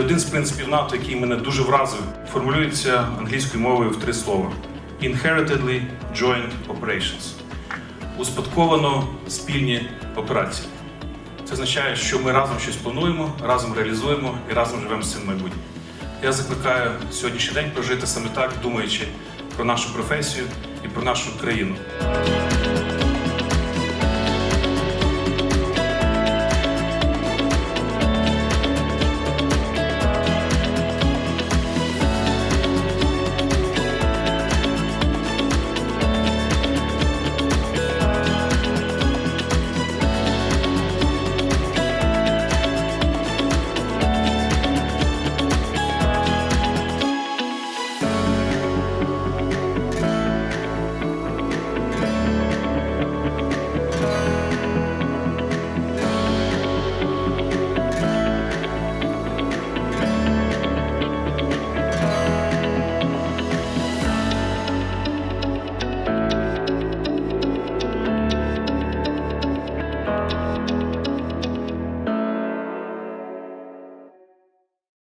І один з принципів НАТО, який мене дуже вразив, формулюється англійською мовою в три слова: Inheritedly Joint Operations. Успадковано спільні операції. Це означає, що ми разом щось плануємо, разом реалізуємо і разом живемо з цим майбутнім. Я закликаю сьогоднішній день прожити саме так, думаючи про нашу професію і про нашу країну.